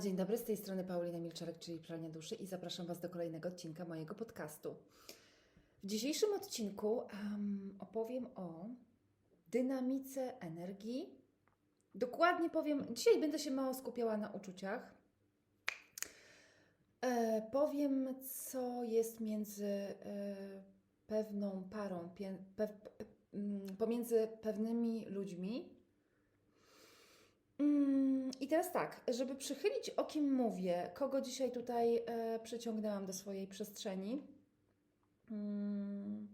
Dzień dobry, z tej strony Paulina Milczarek, czyli Pralnia Duszy i zapraszam Was do kolejnego odcinka mojego podcastu. W dzisiejszym odcinku em, opowiem o dynamice energii. Dokładnie powiem, dzisiaj będę się mało skupiała na uczuciach. E, powiem, co jest między e, pewną parą, pie, pe, pe, pomiędzy pewnymi ludźmi, I teraz tak, żeby przychylić o kim mówię, kogo dzisiaj tutaj e, przyciągnęłam do swojej przestrzeni. Mm,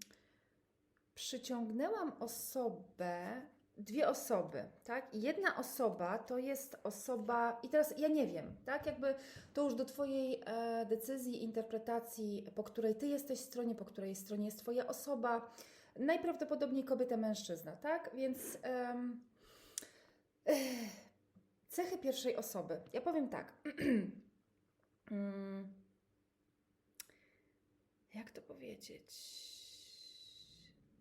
przyciągnęłam osobę, dwie osoby, tak? Jedna osoba to jest osoba, i teraz ja nie wiem, tak? Jakby to już do Twojej e, decyzji, interpretacji, po której Ty jesteś stronie, po której stronie jest Twoja osoba. Najprawdopodobniej kobieta, mężczyzna, tak? Więc. em, Cechy pierwszej osoby. Ja powiem tak. Mm. Jak to powiedzieć?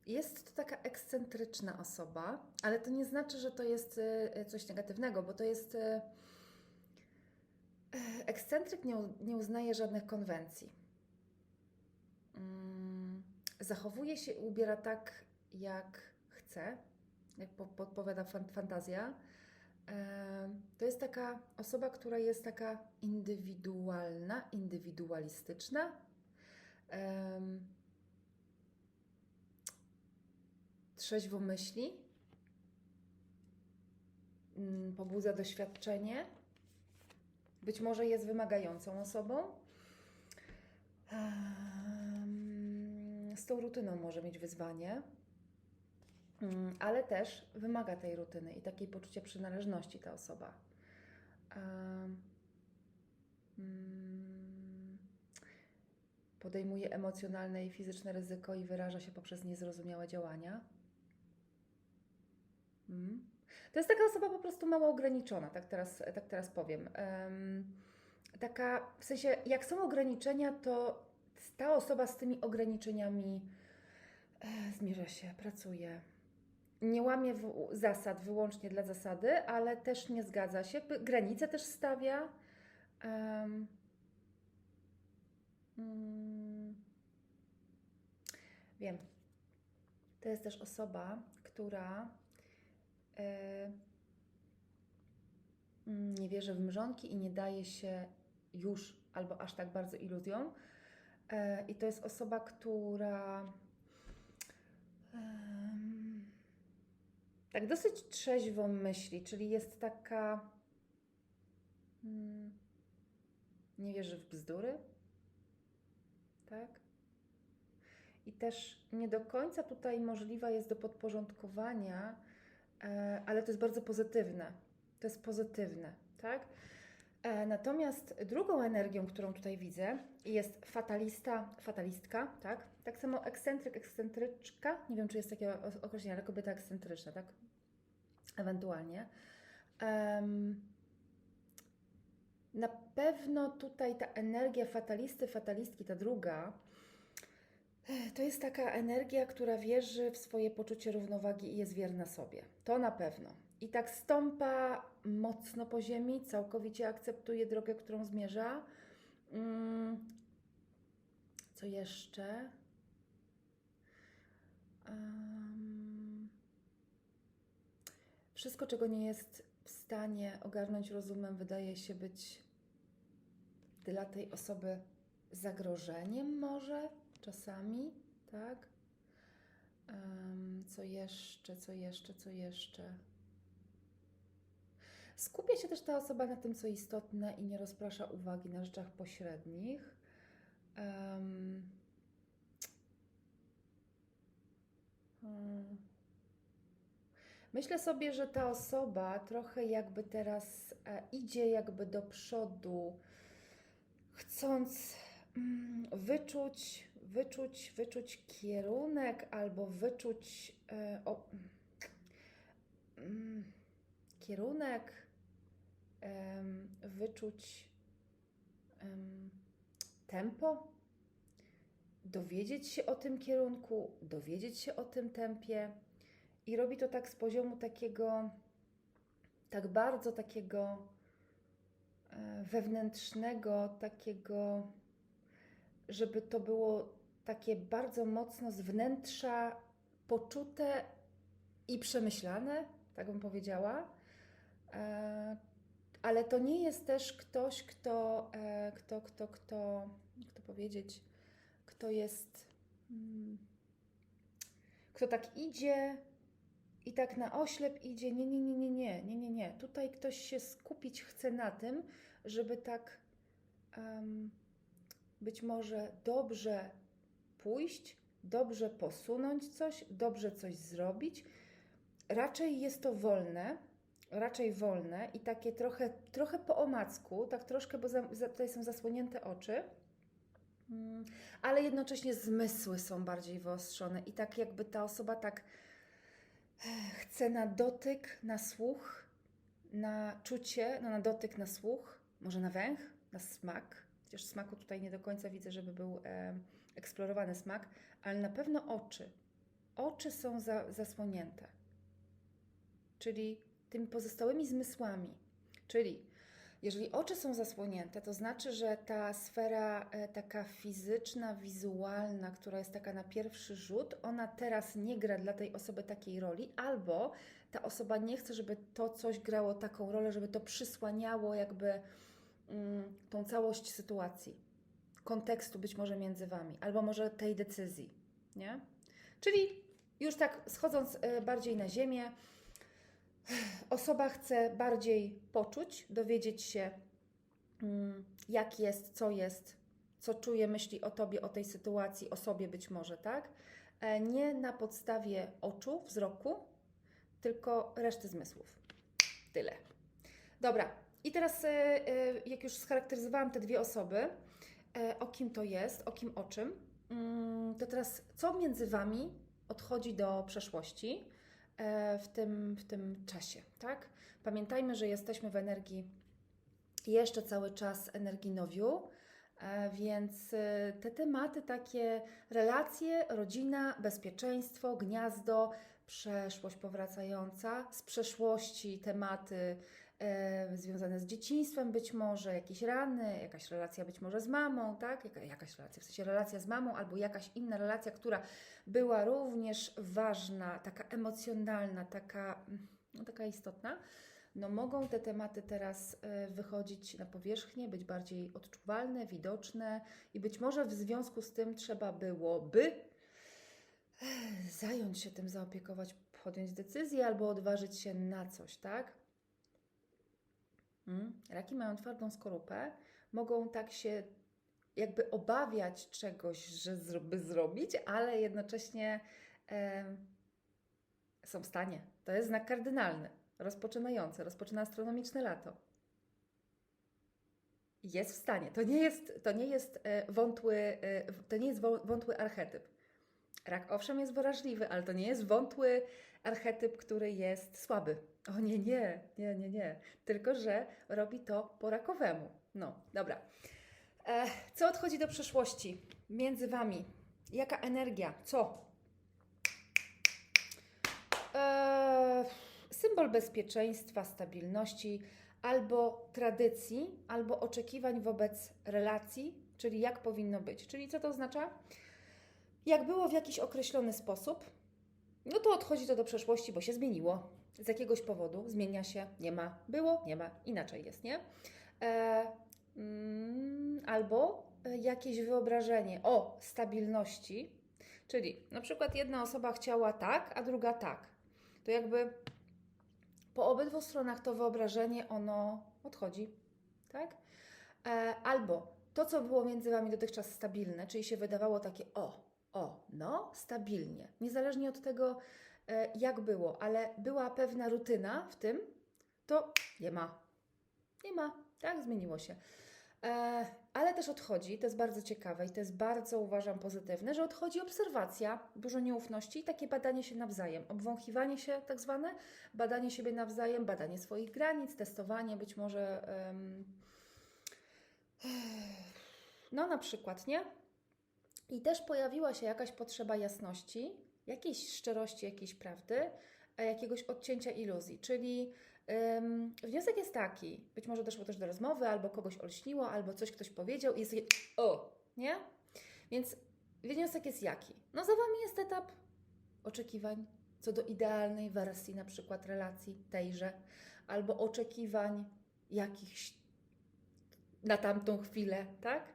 Jest to taka ekscentryczna osoba, ale to nie znaczy, że to jest e, coś negatywnego, bo to jest. e, Ekscentryk nie, nie uznaje żadnych konwencji. Mm, Zachowuje się i ubiera tak, jak chce, jak po- podpowiada fan- fantazja. To jest taka osoba, która jest taka indywidualna, indywidualistyczna. Trzeźwo myśli, mm, pobudza doświadczenie. Być może jest wymagającą osobą. Z tą rutyną może mieć wyzwanie. Mm, ale też wymaga tej rutyny i takiej poczucia przynależności ta osoba. Mm, Podejmuje emocjonalne i fizyczne ryzyko i wyraża się poprzez niezrozumiałe działania. Mm. To jest taka osoba po prostu mało ograniczona, tak teraz, tak teraz powiem. Em, taka, w sensie, jak są ograniczenia, to ta osoba z tymi ograniczeniami e, zmierza się, pracuje nie łamie zasad wyłącznie dla zasady, ale też nie zgadza się. Granice też stawia. Em, mm, wiem. To jest też osoba, która e, mm, nie wierzy w mrzonki i nie daje się już albo aż tak bardzo iluzją. E, I to jest osoba, która. em, tak dosyć trzeźwo myśli, czyli jest taka. mm, Nie wierzy w bzdury. Tak? I też nie do końca tutaj możliwa jest do podporządkowania, e, ale to jest bardzo pozytywne. To jest pozytywne, tak? E, Natomiast drugą energią, którą tutaj widzę, jest fatalista, fatalistka, tak? Tak samo ekscentryk, ekscentryczka. Nie wiem, czy jest takie określenie, ale kobieta ekscentryczna, tak? Ewentualnie. Em, na pewno tutaj ta energia fatalisty, fatalistki, ta druga, e, to jest taka energia, która wierzy w swoje poczucie równowagi i jest wierna sobie. To na pewno. I tak stąpa mocno po ziemi, całkowicie akceptuje drogę, którą zmierza. Mm, Co jeszcze? Wszystko, czego nie jest w stanie ogarnąć rozumem, wydaje się być dla tej osoby zagrożeniem, może czasami, tak? Co jeszcze, co jeszcze, co jeszcze? Skupia się też ta osoba na tym, co istotne i nie rozprasza uwagi na rzeczach pośrednich. Em, hmm. Myślę sobie, że ta osoba trochę jakby teraz e, idzie jakby do przodu, chcąc mm, wyczuć, wyczuć, wyczuć kierunek albo wyczuć e, o, mm, kierunek, em, wyczuć em, tempo, dowiedzieć się o tym kierunku, dowiedzieć się o tym tempie. I robi to tak z poziomu takiego, tak bardzo takiego e, wewnętrznego takiego, żeby to było takie bardzo mocno z wnętrza poczute i przemyślane, tak bym powiedziała. Ale to nie jest też ktoś, kto, e, kto, kto, kto, jak to powiedzieć, kto jest, mm, kto tak idzie i tak na oślep idzie. Nie, nie, nie, nie, nie, nie, nie, nie. Tutaj ktoś się skupić chce na tym, żeby tak em, być może dobrze pójść, dobrze posunąć coś, dobrze coś zrobić. Raczej jest to wolne, raczej wolne i takie trochę, trochę po omacku, tak troszkę, bo za, za, tutaj są zasłonięte oczy, Mm, ale jednocześnie zmysły są bardziej wyostrzone i tak jakby ta osoba tak eh, chce na dotyk, na słuch, na czucie, no na dotyk, na słuch, może na węch, na smak, chociaż smaku tutaj nie do końca widzę, żeby był e, eksplorowany smak, ale na pewno oczy. Oczy są za, zasłonięte, czyli tymi pozostałymi zmysłami. Czyli jeżeli oczy są zasłonięte, to znaczy, że ta sfera e, taka fizyczna, wizualna, która jest taka na pierwszy rzut, ona teraz nie gra dla tej osoby takiej roli, albo ta osoba nie chce, żeby to coś grało taką rolę, żeby to przysłaniało jakby mm, tą całość sytuacji, kontekstu być może między Wami, albo może tej decyzji, nie? Czyli już tak schodząc e, bardziej na ziemię, Osoba chce bardziej poczuć, dowiedzieć się, mm, jak jest, co jest, co czuje, myśli o tobie, o tej sytuacji, o sobie być może, tak? E, nie na podstawie oczu, wzroku, tylko reszty zmysłów. Tyle. Dobra, i teraz, e, e, jak już scharakteryzowałam te dwie osoby, o kim to jest, o kim, o czym, mm, to teraz co między wami odchodzi do przeszłości? E, w tym, w tym czasie, tak? Pamiętajmy, że jesteśmy w energii jeszcze cały czas energii nowiu, e, więc e, te tematy takie relacje, rodzina, bezpieczeństwo, gniazdo, przeszłość powracająca, z przeszłości tematy związane z dzieciństwem być może, jakieś rany, jakaś relacja być może z mamą, tak? Jaka, jakaś relacja, w sensie relacja z mamą albo jakaś inna relacja, która była również ważna, taka emocjonalna, taka, no, taka istotna. No mogą te tematy teraz e, wychodzić na powierzchnię, być bardziej odczuwalne, widoczne i być może w związku z tym trzeba byłoby zająć się tym, zaopiekować, podjąć decyzję albo odważyć się na coś, tak? Hmm? Raki mają twardą skorupę, mogą tak się jakby obawiać czegoś, że by zrobić, ale jednocześnie e, są w stanie. To jest znak kardynalny, rozpoczynający, rozpoczyna astronomiczne lato. Jest w stanie. To nie jest, to nie jest e, wątły, e, to nie jest wątły archetyp. Rak owszem jest wrażliwy, ale to nie jest wątły archetyp, który jest słaby. O nie, nie, nie, nie, nie. Tylko, że robi to po rakowemu. No, dobra. E, co odchodzi do przeszłości między Wami? Jaka energia? Co? E, symbol bezpieczeństwa, stabilności, albo tradycji, albo oczekiwań wobec relacji, czyli jak powinno być. Czyli co to oznacza? Jak było w jakiś określony sposób, no to odchodzi to do przeszłości, bo się zmieniło. Z jakiegoś powodu zmienia się, nie ma, było, nie ma, inaczej jest, nie? E, mm, albo e, jakieś wyobrażenie o stabilności, czyli na przykład jedna osoba chciała tak, a druga tak. To jakby po obydwu stronach to wyobrażenie ono odchodzi, tak? E, albo to, co było między Wami dotychczas stabilne, czyli się wydawało takie o, o, no, stabilnie. Niezależnie od tego, jak było, ale była pewna rutyna w tym, to nie ma. Nie ma, tak, zmieniło się. E, ale też odchodzi, to jest bardzo ciekawe i to jest bardzo, uważam, pozytywne, że odchodzi obserwacja, dużo nieufności i takie badanie się nawzajem, obwąchiwanie się tak zwane, badanie siebie nawzajem, badanie swoich granic, testowanie być może. no, na przykład, nie? I też pojawiła się jakaś potrzeba jasności, jakiejś szczerości, jakiejś prawdy, jakiegoś odcięcia iluzji. Czyli Ym, wniosek jest taki, być może doszło też do rozmowy, albo kogoś olśniło, albo coś ktoś powiedział i jest takie o, nie? Więc wniosek jest jaki? No za Wami jest etap oczekiwań co do idealnej wersji na przykład relacji tejże, albo oczekiwań jakichś na tamtą chwilę, tak?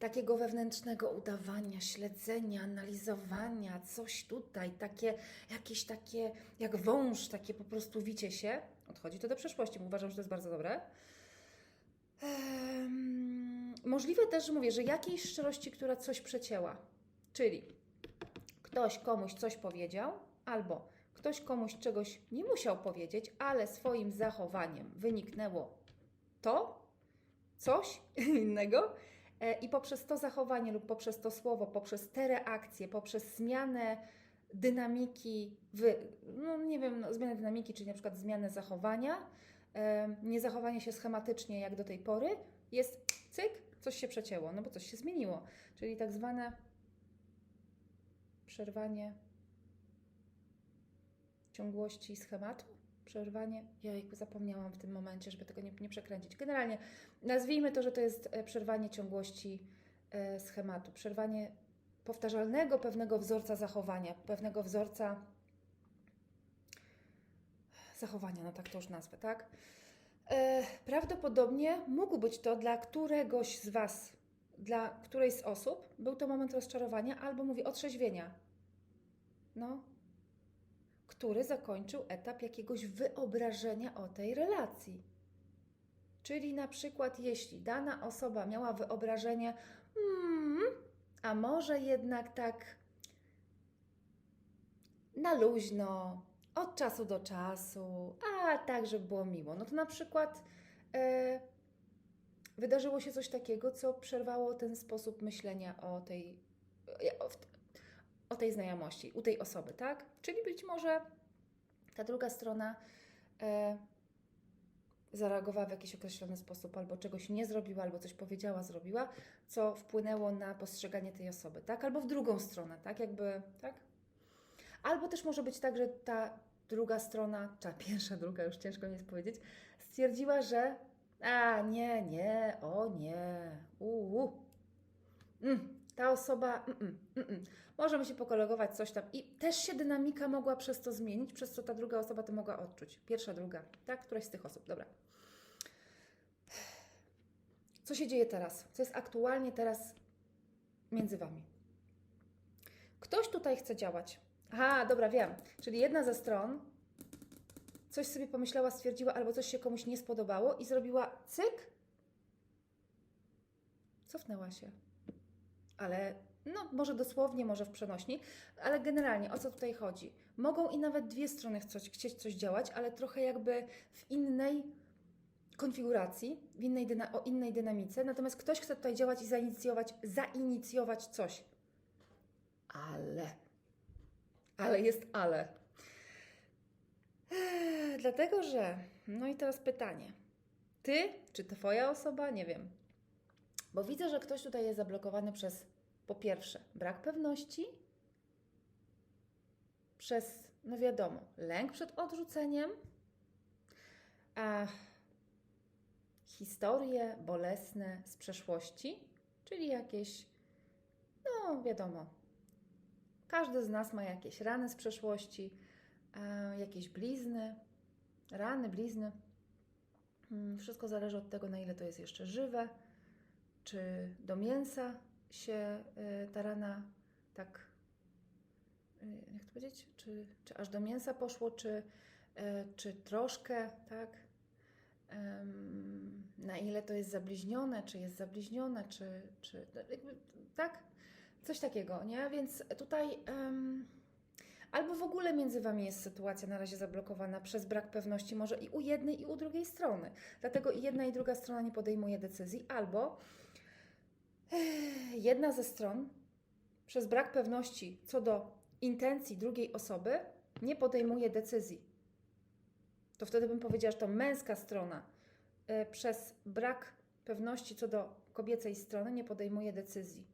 Takiego wewnętrznego udawania, śledzenia, analizowania, coś tutaj, takie, jakieś takie, jak wąż, takie po prostu wicie się. Odchodzi to do przeszłości, uważam, że to jest bardzo dobre. Możliwe też, mówię, że jakiejś szczerości, która coś przecięła. Czyli ktoś komuś coś powiedział, albo ktoś komuś czegoś nie musiał powiedzieć, ale swoim zachowaniem wyniknęło to, coś innego, i poprzez to zachowanie lub poprzez to słowo, poprzez te reakcje, poprzez zmianę dynamiki, wy, no nie wiem, no, zmianę dynamiki, czyli na przykład zmianę zachowania, e, nie zachowanie się schematycznie jak do tej pory, jest cyk, coś się przecięło, no bo coś się zmieniło, czyli tak zwane przerwanie ciągłości schematu? Przerwanie? Jejku, zapomniałam w tym momencie, żeby tego nie, nie przekręcić. Generalnie nazwijmy to, że to jest e, przerwanie ciągłości e, schematu, przerwanie powtarzalnego pewnego wzorca zachowania, pewnego wzorca zachowania, no tak to już nazwę, tak? E, prawdopodobnie mógł być to dla któregoś z Was, dla którejś z osób, był to moment rozczarowania albo mówię otrzeźwienia. No, który zakończył etap jakiegoś wyobrażenia o tej relacji. Czyli na przykład, jeśli dana osoba miała wyobrażenie, hmm, a może jednak tak na luźno, od czasu do czasu, a tak, żeby było miło, no to na przykład e, wydarzyło się coś takiego, co przerwało ten sposób myślenia o tej, o, tej znajomości, u tej osoby, tak? Czyli być może ta druga strona e, zareagowała w jakiś określony sposób, albo czegoś nie zrobiła, albo coś powiedziała, zrobiła, co wpłynęło na postrzeganie tej osoby, tak? Albo w drugą stronę, tak? Jakby, tak? Albo też może być tak, że ta druga strona, ta pierwsza, druga, już ciężko mi jest powiedzieć, stwierdziła, że a nie, nie, o nie, uuu, mm, ta osoba, mm, mm, mm, mm. możemy się pokolegować, coś tam. I też się dynamika mogła przez to zmienić, przez co ta druga osoba to mogła odczuć. Pierwsza, druga, tak? Któraś z tych osób, dobra. Co się dzieje teraz? Co jest aktualnie teraz między Wami? Ktoś tutaj chce działać. Aha, dobra, wiem. Czyli jedna ze stron coś sobie pomyślała, stwierdziła, albo coś się komuś nie spodobało i zrobiła cyk, cofnęła się. Ale, no, może dosłownie, może w przenośni, ale generalnie o co tutaj chodzi? Mogą i nawet dwie strony chcieć coś działać, ale trochę jakby w innej konfiguracji, w innej o innej dynamice, natomiast ktoś chce tutaj działać i zainicjować, zainicjować coś. Ale, ale jest ale. Eee, dlatego, że, no i teraz pytanie. Ty, czy Twoja osoba? Nie wiem. Bo widzę, że ktoś tutaj jest zablokowany przez, po pierwsze, brak pewności, przez, no wiadomo, lęk przed odrzuceniem, a historie bolesne z przeszłości, czyli jakieś, no wiadomo, każdy z nas ma jakieś rany z przeszłości, jakieś blizny, rany, blizny. Mm, Wszystko zależy od tego, na ile to jest jeszcze żywe, czy do mięsa się y, ta rana tak, y, jak to powiedzieć, czy, czy aż do mięsa poszło, czy, y, czy troszkę, tak? Na ile to jest zabliźnione, czy jest zabliźnione, czy, czy jakby, tak? Coś takiego, nie? Więc tutaj em, albo w ogóle między Wami jest sytuacja na razie zablokowana przez brak pewności, może i u jednej, i u drugiej strony. Dlatego i jedna, i druga strona nie podejmuje decyzji, albo jedna ze stron przez brak pewności co do intencji drugiej osoby nie podejmuje decyzji. To wtedy bym powiedziała, że to męska strona e, przez brak pewności co do kobiecej strony nie podejmuje decyzji.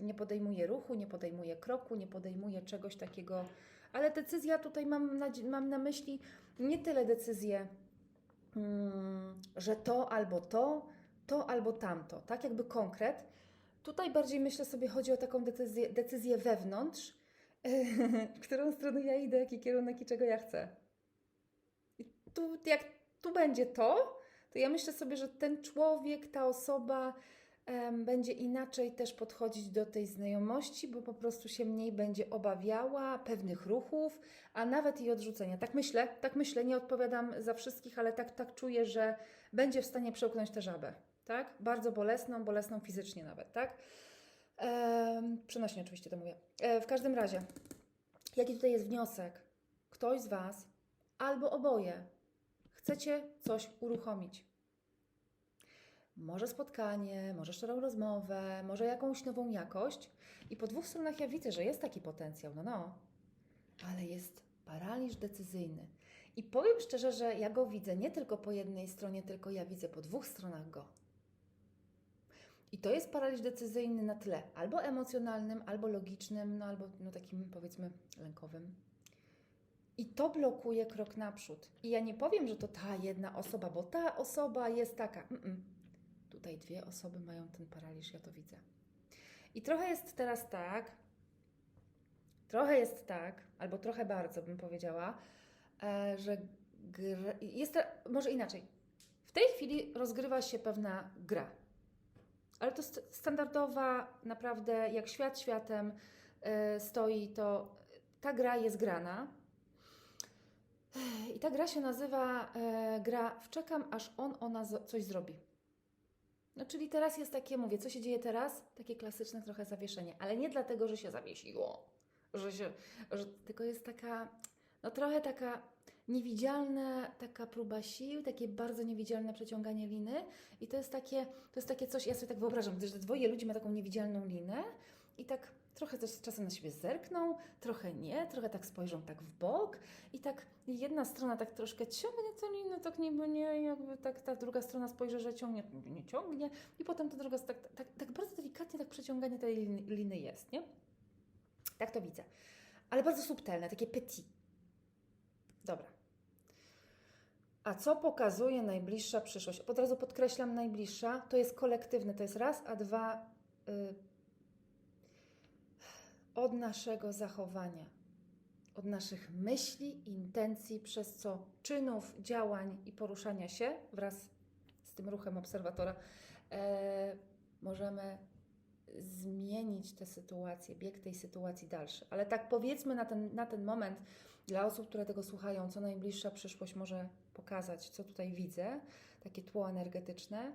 nie podejmuje ruchu, nie podejmuje kroku, nie podejmuje czegoś takiego. Ale decyzja tutaj mam na, mam na myśli nie tyle decyzję, mm, że to albo to, to albo tamto, tak jakby konkret. Tutaj bardziej myślę sobie, chodzi o taką decyzję, decyzję wewnątrz, w którą stronę ja idę, jaki kierunek i czego ja chcę. I tu, jak tu będzie to, to ja myślę sobie, że ten człowiek, ta osoba em, będzie inaczej też podchodzić do tej znajomości, bo po prostu się mniej będzie obawiała pewnych ruchów, a nawet i odrzucenia. Tak myślę, tak myślę, nie odpowiadam za wszystkich, ale tak, tak czuję, że będzie w stanie przełknąć tę żabę, tak? Bardzo bolesną, bolesną fizycznie nawet, tak? Em, przenośnie oczywiście to mówię. E, w każdym razie, jaki tutaj jest wniosek? Ktoś z Was albo oboje chcecie coś uruchomić. Może spotkanie, może szczerą rozmowę, może jakąś nową jakość. I po dwóch stronach ja widzę, że jest taki potencjał, no no, ale jest paraliż decyzyjny. I powiem szczerze, że ja go widzę nie tylko po jednej stronie, tylko ja widzę po dwóch stronach go. I to jest paraliż decyzyjny na tle albo emocjonalnym, albo logicznym, no albo no takim powiedzmy lękowym. I to blokuje krok naprzód. I ja nie powiem, że to ta jedna osoba, bo ta osoba jest taka. Mm-mm. Tutaj dwie osoby mają ten paraliż, ja to widzę. I trochę jest teraz tak, trochę jest tak, albo trochę bardzo bym powiedziała, e, że jest może inaczej. W tej chwili rozgrywa się pewna gra. Ale to st- standardowa, naprawdę jak świat światem e, stoi, to ta gra jest grana. I ta gra się nazywa e, gra wczekam, aż on, ona coś zrobi. No czyli teraz jest takie, mówię, co się dzieje teraz? Takie klasyczne trochę zawieszenie, ale nie dlatego, że się zawiesiło, że się, że, tylko jest taka, no trochę taka niewidzialna taka próba sił, takie bardzo niewidzialne przeciąganie liny i to jest takie, to jest takie coś, ja sobie tak wyobrażam, gdyż dwoje ludzi ma taką niewidzialną linę i tak trochę też czasem na siebie zerkną, trochę nie, trochę tak spojrzą tak w bok i tak jedna strona tak troszkę ciągnie tę linę, tak niby nie, jakby tak ta druga strona spojrzy, że ciągnie, nie ciągnie i potem ta druga, tak, tak, tak bardzo delikatnie tak przeciąganie tej liny jest, nie? Tak to widzę. Ale bardzo subtelne, takie petit. Dobra. A co pokazuje najbliższa przyszłość? Od razu podkreślam, najbliższa to jest kolektywne, to jest raz, a dwa y, od naszego zachowania, od naszych myśli, intencji, przez co czynów, działań i poruszania się wraz z tym ruchem obserwatora e, możemy zmienić tę sytuację, bieg tej sytuacji dalszy. Ale tak powiedzmy na ten, na ten moment, dla osób, które tego słuchają, co najbliższa przyszłość może pokazać, co tutaj widzę, takie tło energetyczne,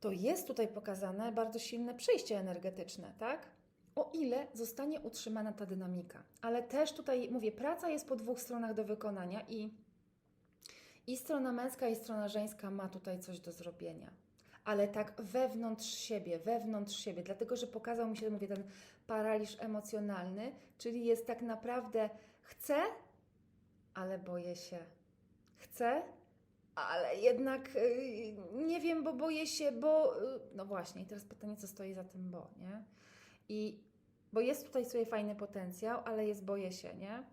to jest tutaj pokazane bardzo silne przejście energetyczne, tak? O ile zostanie utrzymana ta dynamika. Ale też tutaj mówię, praca jest po dwóch stronach do wykonania i, i strona męska, i strona żeńska ma tutaj coś do zrobienia ale tak wewnątrz siebie, wewnątrz siebie, dlatego że pokazał mi się, mówię, ten paraliż emocjonalny, czyli jest tak naprawdę chcę, ale boję się. Chcę, ale jednak yy, nie wiem, bo boję się, bo. Yy, no właśnie, i teraz pytanie, co stoi za tym bo, nie? I bo jest tutaj sobie fajny potencjał, ale jest boję się, nie?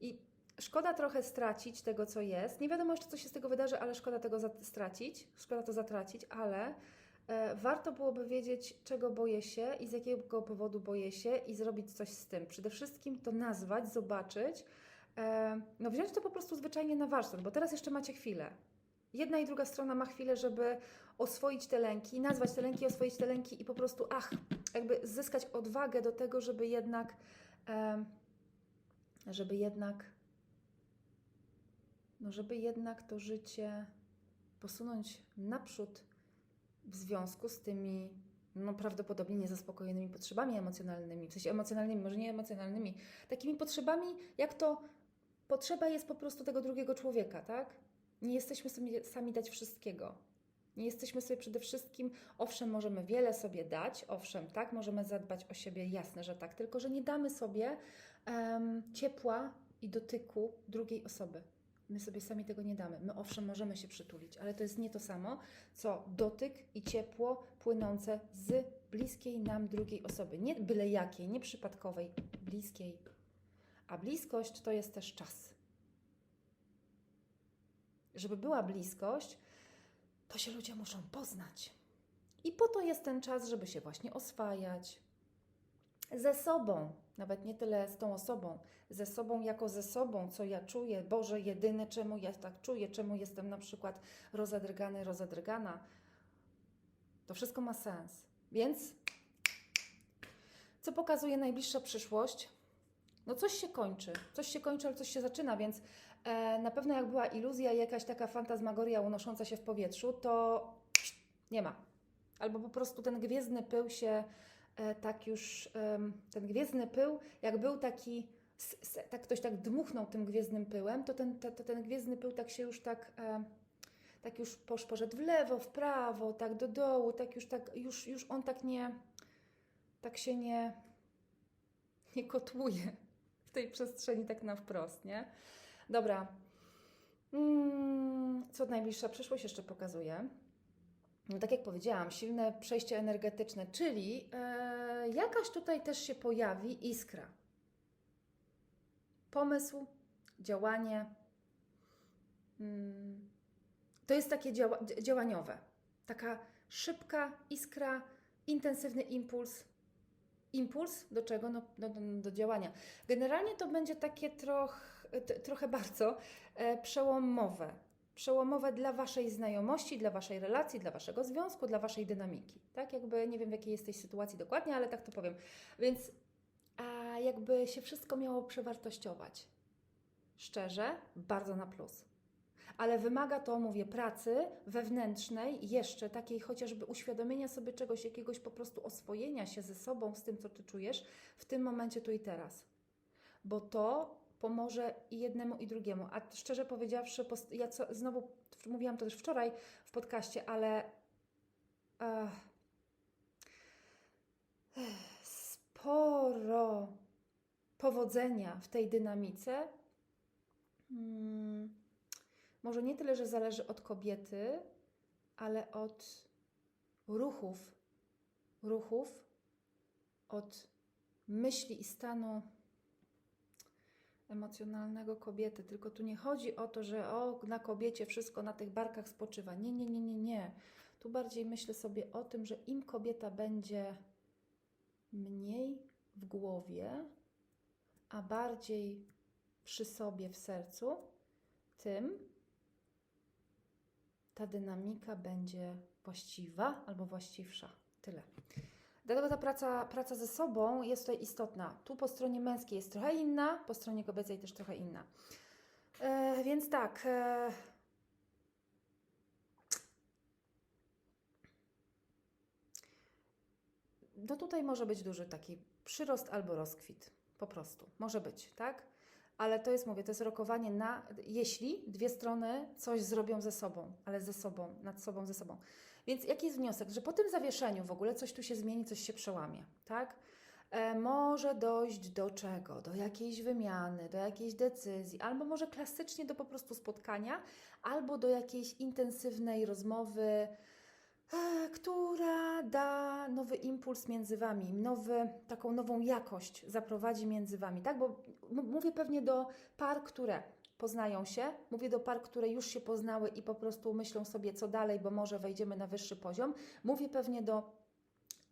I szkoda trochę stracić tego, co jest. Nie wiadomo jeszcze, co się z tego wydarzy, ale szkoda tego stracić, szkoda to zatracić, ale warto byłoby wiedzieć, czego boję się i z jakiego powodu boję się i zrobić coś z tym. Przede wszystkim to nazwać, zobaczyć, e, no wziąć to po prostu zwyczajnie na warsztat, bo teraz jeszcze macie chwilę. Jedna i druga strona ma chwilę, żeby oswoić te lęki, nazwać te lęki, oswoić te lęki i po prostu, ach, jakby zyskać odwagę do tego, żeby jednak, e, żeby jednak no żeby jednak to życie posunąć naprzód w związku z tymi no prawdopodobnie niezaspokojonymi potrzebami emocjonalnymi, w sensie emocjonalnymi, może nie emocjonalnymi, takimi potrzebami, jak to potrzeba jest po prostu tego drugiego człowieka, tak? Nie jesteśmy sobie sami dać wszystkiego. Nie jesteśmy sobie przede wszystkim, owszem, możemy wiele sobie dać, owszem, tak, możemy zadbać o siebie, jasne, że tak, tylko że nie damy sobie em, ciepła i dotyku drugiej osoby. My sobie sami tego nie damy. My owszem możemy się przytulić, ale to jest nie to samo, co dotyk i ciepło płynące z bliskiej nam drugiej osoby. Nie byle jakiej, nie przypadkowej, bliskiej. A bliskość to jest też czas. Żeby była bliskość, to się ludzie muszą poznać. I po to jest ten czas, żeby się właśnie oswajać ze sobą, nawet nie tyle z tą osobą, ze sobą jako ze sobą, co ja czuję, Boże, jedyne, czemu ja tak czuję, czemu jestem na przykład rozedrgany, rozedrgana. To wszystko ma sens. Więc co pokazuje najbliższa przyszłość? No coś się kończy, coś się kończy, ale coś się zaczyna, więc e, na pewno jak była iluzja, jakaś taka fantasmagoria unosząca się w powietrzu, to nie ma. Albo po prostu ten gwiezdny pył się tak już, ten gwiezdny pył, jak był taki, tak ktoś tak dmuchnął tym gwiezdnym pyłem, to ten, te, to ten gwiezdny pył tak się już tak, e, tak już posz, poszedł w lewo, w prawo, tak do dołu, tak już tak, już, już on tak nie, tak się nie, nie kotłuje w tej przestrzeni tak na wprost, nie? Dobra. Mm, co najbliższa przyszłość jeszcze pokazuje? No, tak jak powiedziałam, silne przejście energetyczne, czyli e, jakaś tutaj też się pojawi iskra. Pomysł, działanie. Mm, to jest takie działa, dzi- działaniowe. Taka szybka iskra, intensywny impuls. Impuls do czego? No, do, do, działania. Generalnie to będzie takie troch, trochę bardzo e, przełomowe. Przełomowe dla Waszej znajomości, dla Waszej relacji, dla Waszego związku, dla Waszej dynamiki. Tak, jakby nie wiem w jakiej jesteś sytuacji dokładnie, ale tak to powiem. Więc a jakby się wszystko miało przewartościować. Szczerze, bardzo na plus. Ale wymaga to, mówię, pracy wewnętrznej, jeszcze takiej chociażby uświadomienia sobie czegoś, jakiegoś po prostu oswojenia się ze sobą, z tym, co ty czujesz w tym momencie, tu i teraz. Bo to pomoże i jednemu, i drugiemu. A szczerze powiedziawszy, ja co, znowu mówiłam to też wczoraj w podcaście, ale e, sporo powodzenia w tej dynamice. Mm, może nie tyle, że zależy od kobiety, ale od ruchów, ruchów, od myśli i stanu emocjonalnego kobiety. Tylko tu nie chodzi o to, że o, na kobiecie wszystko na tych barkach spoczywa. Nie, nie, nie, nie, nie. Tu bardziej myślę sobie o tym, że im kobieta będzie mniej w głowie, a bardziej przy sobie w sercu, tym ta dynamika będzie właściwa albo właściwsza. Tyle. Dlatego ta praca, praca ze sobą jest tutaj istotna. Tu po stronie męskiej jest trochę inna, po stronie kobiecej też trochę inna. E, więc tak. E, no tutaj może być duży taki przyrost albo rozkwit. Po prostu. Może być, tak? Ale to jest, mówię, to jest rokowanie na, jeśli dwie strony coś zrobią ze sobą, ale ze sobą, nad sobą, ze sobą. Więc jaki jest wniosek? Że po tym zawieszeniu w ogóle coś tu się zmieni, coś się przełamie, tak? E, może dojść do czego? Do jakiejś wymiany, do jakiejś decyzji, albo może klasycznie do po prostu spotkania, albo do jakiejś intensywnej rozmowy, e, która da nowy impuls między Wami, nowy, taką nową jakość zaprowadzi między Wami, tak? Bo mówię pewnie do par, które poznają się, mówię do par, które już się poznały i po prostu myślą sobie, co dalej, bo może wejdziemy na wyższy poziom. Mówię pewnie do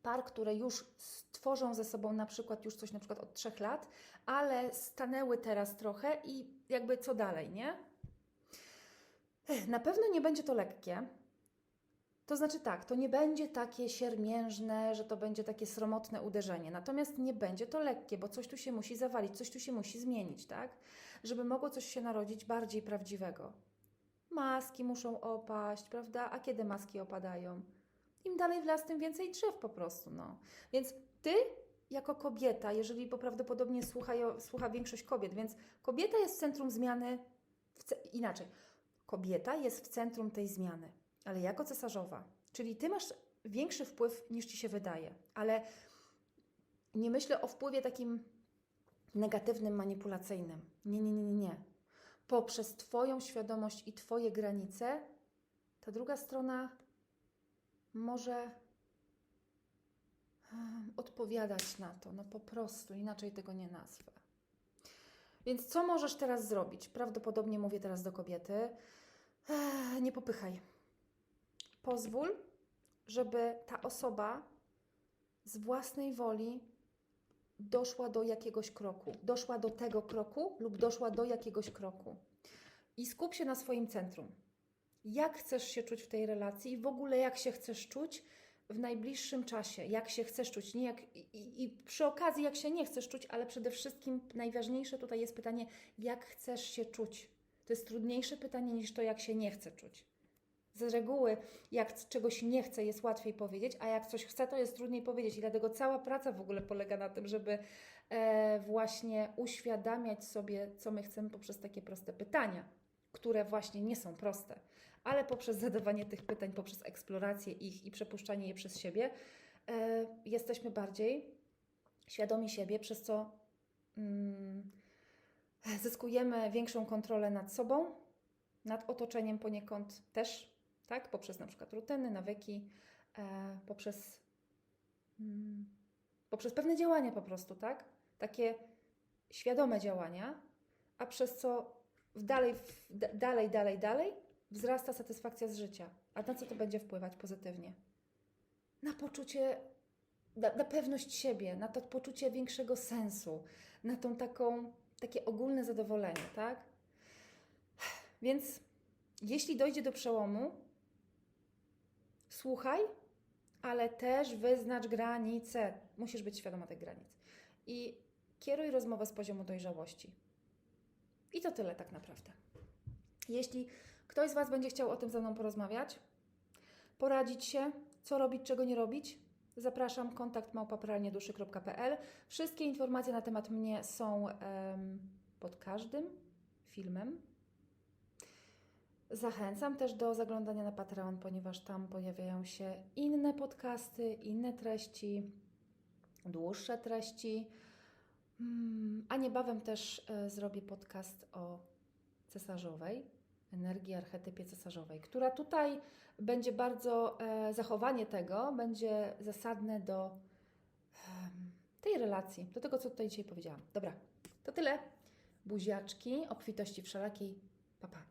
par, które już stworzą ze sobą na przykład już coś na przykład od trzech lat, ale stanęły teraz trochę i jakby co dalej, nie? Na pewno nie będzie to lekkie. To znaczy tak, to nie będzie takie siermiężne, że to będzie takie sromotne uderzenie. Natomiast nie będzie to lekkie, bo coś tu się musi zawalić, coś tu się musi zmienić, tak? Żeby mogło coś się narodzić bardziej prawdziwego. Maski muszą opaść, prawda? A kiedy maski opadają? Im dalej w las, tym więcej drzew po prostu, no. Więc ty jako kobieta, jeżeli prawdopodobnie słucha, słucha większość kobiet, więc kobieta jest w centrum zmiany, w ce, inaczej, kobieta jest w centrum tej zmiany, ale jako cesarzowa, czyli ty masz większy wpływ niż ci się wydaje, ale nie myślę o wpływie takim negatywnym, manipulacyjnym. Nie, nie, nie, nie, nie. Poprzez Twoją świadomość i Twoje granice, ta druga strona może odpowiadać na to. No po prostu, inaczej tego nie nazwę. Więc co możesz teraz zrobić? Prawdopodobnie mówię teraz do kobiety. Nie popychaj. Pozwól, żeby ta osoba z własnej woli doszła do jakiegoś kroku, doszła do tego kroku lub doszła do jakiegoś kroku. I skup się na swoim centrum. Jak chcesz się czuć w tej relacji i w ogóle jak się chcesz czuć w najbliższym czasie, jak się chcesz czuć, nie jak, i, i, przy okazji jak się nie chcesz czuć, ale przede wszystkim najważniejsze tutaj jest pytanie, jak chcesz się czuć. To jest trudniejsze pytanie niż to, jak się nie chce czuć. Z reguły, jak czegoś nie chce, jest łatwiej powiedzieć, a jak coś chce, to jest trudniej powiedzieć. I dlatego cała praca w ogóle polega na tym, żeby e, właśnie uświadamiać sobie, co my chcemy poprzez takie proste pytania, które właśnie nie są proste, ale poprzez zadawanie tych pytań, poprzez eksplorację ich i przepuszczanie je przez siebie, e, jesteśmy bardziej świadomi siebie, przez co mm, zyskujemy większą kontrolę nad sobą, nad otoczeniem poniekąd też, tak? Poprzez na przykład rutyny, nawyki, e, poprzez, mm, poprzez pewne działania po prostu, tak? Takie świadome działania, a przez co w dalej, w, dalej, dalej, dalej wzrasta satysfakcja z życia. A na co to będzie wpływać pozytywnie? Na poczucie, na, na pewność siebie, na to poczucie większego sensu, na tą taką, takie ogólne zadowolenie, tak? Więc jeśli dojdzie do przełomu, słuchaj, ale też wyznacz granice. Musisz być świadoma tych granic. I kieruj rozmowę z poziomu dojrzałości. I to tyle tak naprawdę. Jeśli ktoś z Was będzie chciał o tym ze mną porozmawiać, poradzić się, co robić, czego nie robić, zapraszam kontakt małpapralnieduszy.pl. Wszystkie informacje na temat mnie są pod każdym filmem. Zachęcam też do zaglądania na Patreon, ponieważ tam pojawiają się inne podcasty, inne treści, dłuższe treści. Mm, A niebawem też e, zrobię podcast o cesarzowej, energii, archetypie cesarzowej, która tutaj będzie bardzo, e, zachowanie tego będzie zasadne do tej relacji, do tego, co tutaj dzisiaj powiedziałam. Dobra, to tyle. Buziaczki, obfitości wszelakiej. Pa, pa.